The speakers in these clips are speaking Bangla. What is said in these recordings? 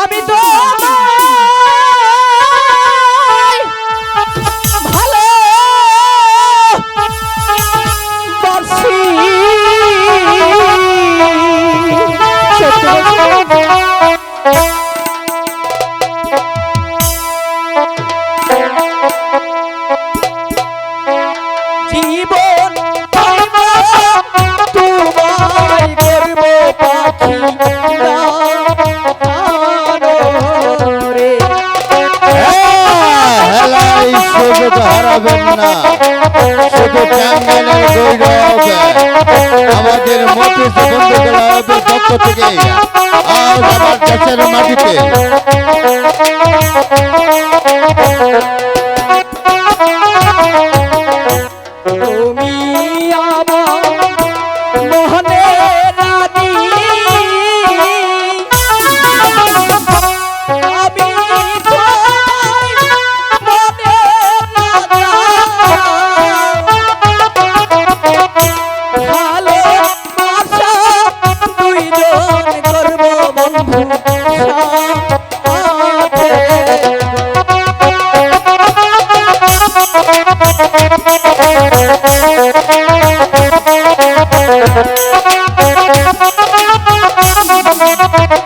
আমি তো সুযোগ হারাবেন না। শুধু টাঙ্গাইলের গৌরব আমাদের মতি বন্ধু ক্লাবের পক্ষ থেকে আজ আমার দেশের মাটিতে। তুমি Thank you.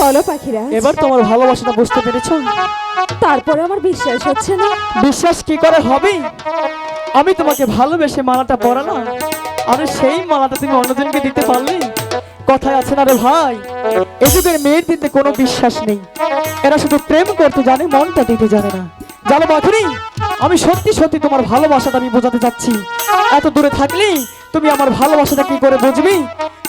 বলো পাখিরা। এবার তোমার ভালোবাসাটা বুঝতে পেরেছ? তারপরে আমার বিশ্বাস হচ্ছে না। বিশ্বাস কি করে হবে? আমি তোমাকে ভালোবেসে মালাটা পরালাম। আর সেই মালাটা তুমি অন্যজনকে দিতে পারলে? কথায় আছে না রে ভাই। এ যুগের মেয়ের দিতে কোনো বিশ্বাস নেই। এরা শুধু প্রেম করতে জানে মনটা দিতে জানে না। জানো বাখরি আমি সত্যি সত্যি তোমার ভালোবাসাটা আমি বোঝাতে চাচ্ছি। এত দূরে থাকলে তুমি আমার ভালোবাসাটা কি করে বুঝবি?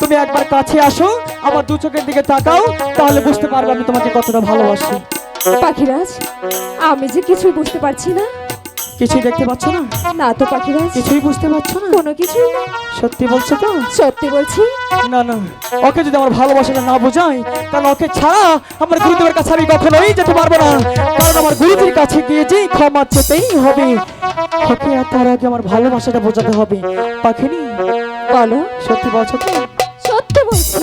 তুমি একবার কাছে আসো আমার দু চোখের দিকে তাকাও তাহলে বুঝতে পারবে আমি তোমাকে কতটা ভালোবাসি। পাখিরাজ আমি যে কিছুই বুঝতে পারছি না। কিছুই দেখতে পাচ্ছ না? না তো পাখিরাজ কিছুই বুঝতে পারছ না? কোনো কিছুই না। সত্যি বলছো তো? সত্যি বলছি। না না। ওকে যদি আমার ভালোবাসাটা না বোঝাই তাহলে ওকে ছাড়া আমার গুরুদেবের কাছে আমি কখনোই যেতে পারব না। কারণ আমার গুরুজির কাছে গিয়ে যেই ক্ষমা চেতেই হবে ওকে আর তার আগে আমার ভালোবাসাটা বোঝাতে হবে। পাখিনি? বলো সত্যি বলছো তো? সত্যি বলছি।